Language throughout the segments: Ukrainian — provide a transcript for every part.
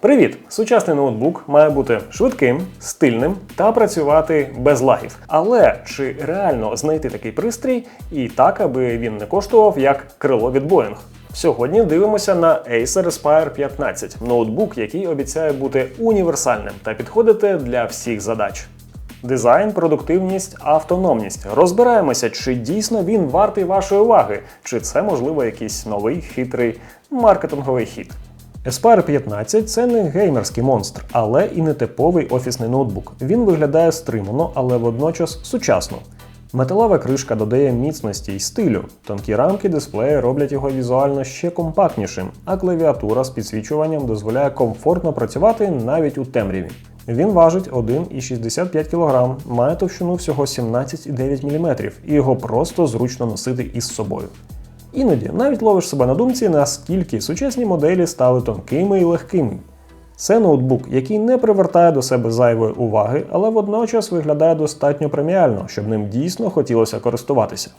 Привіт! Сучасний ноутбук має бути швидким, стильним та працювати без лагів. Але чи реально знайти такий пристрій і так, аби він не коштував як крило від Boeing? Сьогодні дивимося на Acer Aspire 15, ноутбук, який обіцяє бути універсальним та підходити для всіх задач. Дизайн, продуктивність, автономність. Розбираємося, чи дійсно він вартий вашої уваги, чи це можливо якийсь новий хитрий маркетинговий хід. Aspire 15 це не геймерський монстр, але і не типовий офісний ноутбук. Він виглядає стримано, але водночас сучасно. Металева кришка додає міцності й стилю. Тонкі рамки дисплею роблять його візуально ще компактнішим, а клавіатура з підсвічуванням дозволяє комфортно працювати навіть у темряві. Він важить 1,65 кг, має товщину всього 17,9 мм, і його просто зручно носити із собою. Іноді навіть ловиш себе на думці, наскільки сучасні моделі стали тонкими і легкими. Це ноутбук, який не привертає до себе зайвої уваги, але водночас виглядає достатньо преміально, щоб ним дійсно хотілося користуватися.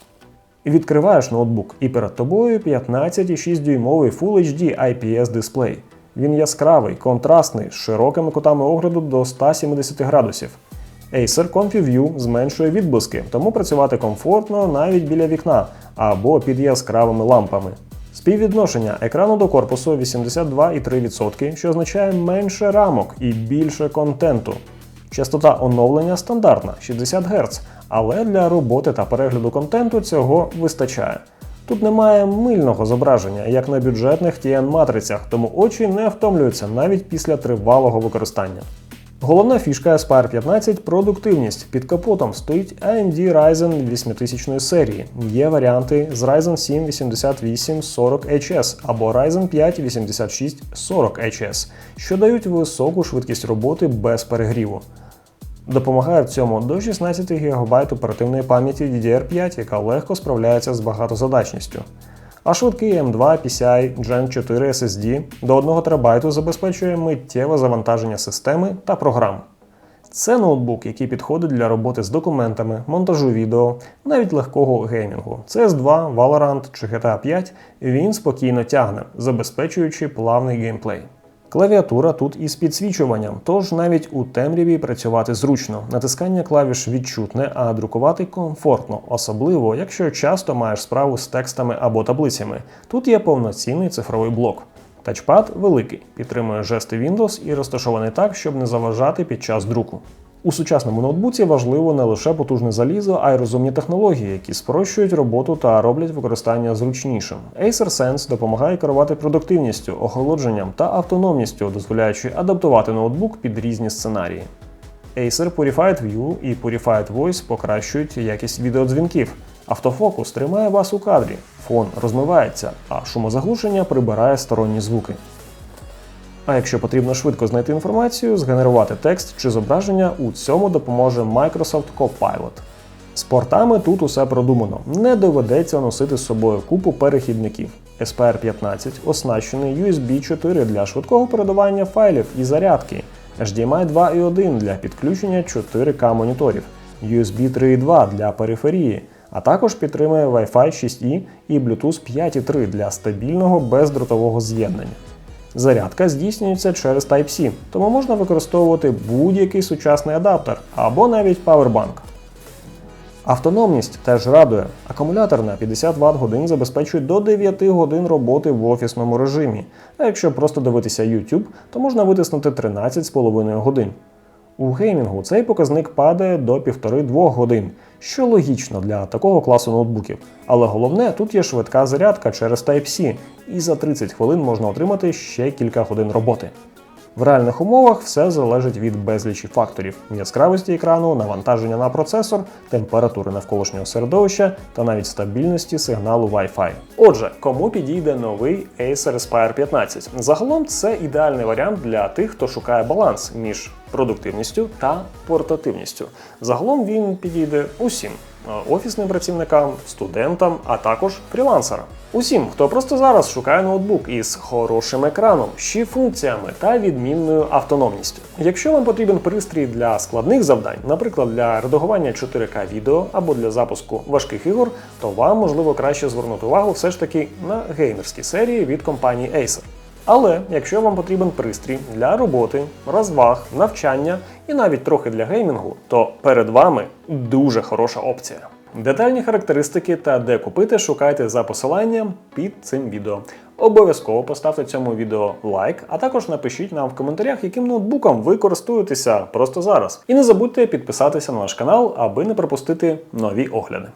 Відкриваєш ноутбук, і перед тобою 15,6 дюймовий Full HD IPS дисплей. Він яскравий, контрастний, з широкими кутами огляду до 170 градусів. Acer ComfyView зменшує відблиски, тому працювати комфортно навіть біля вікна або під яскравими лампами. Співвідношення екрану до корпусу 82,3%, що означає менше рамок і більше контенту. Частота оновлення стандартна 60 Гц, але для роботи та перегляду контенту цього вистачає. Тут немає мильного зображення, як на бюджетних tn матрицях, тому очі не втомлюються навіть після тривалого використання. Головна фішка Aspire 15 продуктивність. Під капотом стоїть AMD Ryzen 8000 серії. Є варіанти з Ryzen 7 8840HS або Ryzen 5 8640HS, що дають високу швидкість роботи без перегріву. Допомагає в цьому до 16 ГБ оперативної пам'яті DDR5, яка легко справляється з багатозадачністю. А швидкий M2 PCI Gen 4 SSD до 1 ТБ забезпечує миттєве завантаження системи та програм. Це ноутбук, який підходить для роботи з документами, монтажу відео, навіть легкого геймінгу. CS2, Valorant чи GTA 5 він спокійно тягне, забезпечуючи плавний геймплей. Клавіатура тут із підсвічуванням, тож навіть у темряві працювати зручно. Натискання клавіш відчутне, а друкувати комфортно, особливо якщо часто маєш справу з текстами або таблицями. Тут є повноцінний цифровий блок. Тачпад великий, підтримує жести Windows і розташований так, щоб не заважати під час друку. У сучасному ноутбуці важливо не лише потужне залізо, а й розумні технології, які спрощують роботу та роблять використання зручнішим. Acer Sense допомагає керувати продуктивністю, охолодженням та автономністю, дозволяючи адаптувати ноутбук під різні сценарії. Acer Purified View і Purified Voice покращують якість відеодзвінків. Автофокус тримає вас у кадрі, фон розмивається, а шумозаглушення прибирає сторонні звуки. А якщо потрібно швидко знайти інформацію, згенерувати текст чи зображення, у цьому допоможе Microsoft Copilot. З портами тут усе продумано. Не доведеться носити з собою купу перехідників. SPR 15 оснащений USB 4 для швидкого передавання файлів і зарядки, HDMI 2.1 для підключення 4К моніторів, USB 3.2 для периферії, а також підтримує Wi-Fi 6E і Bluetooth 5.3 для стабільного бездротового з'єднання. Зарядка здійснюється через Type-C, тому можна використовувати будь-який сучасний адаптер або навіть павербанк. Автономність теж радує. Акумулятор на 50 Вт годин забезпечує до 9 годин роботи в офісному режимі. А якщо просто дивитися YouTube, то можна витиснути 13,5 годин. У геймінгу цей показник падає до 1,5-2 годин, що логічно для такого класу ноутбуків. Але головне, тут є швидка зарядка через Type-C, і за 30 хвилин можна отримати ще кілька годин роботи. В реальних умовах все залежить від безлічі факторів: яскравості екрану, навантаження на процесор, температури навколишнього середовища та навіть стабільності сигналу Wi-Fi. Отже, кому підійде новий Acer Aspire 15? Загалом це ідеальний варіант для тих, хто шукає баланс між продуктивністю та портативністю. Загалом він підійде усім. Офісним працівникам, студентам, а також фрілансерам. Усім, хто просто зараз шукає ноутбук із хорошим екраном, ще функціями та відмінною автономністю. Якщо вам потрібен пристрій для складних завдань, наприклад, для редагування 4К відео або для запуску важких ігор, то вам можливо краще звернути увагу все ж таки на геймерські серії від компанії Acer. Але якщо вам потрібен пристрій для роботи, розваг, навчання і навіть трохи для геймінгу, то перед вами дуже хороша опція. Детальні характеристики та де купити шукайте за посиланням під цим відео. Обов'язково поставте цьому відео лайк, а також напишіть нам в коментарях, яким ноутбуком ви користуєтеся просто зараз. І не забудьте підписатися на наш канал, аби не пропустити нові огляди.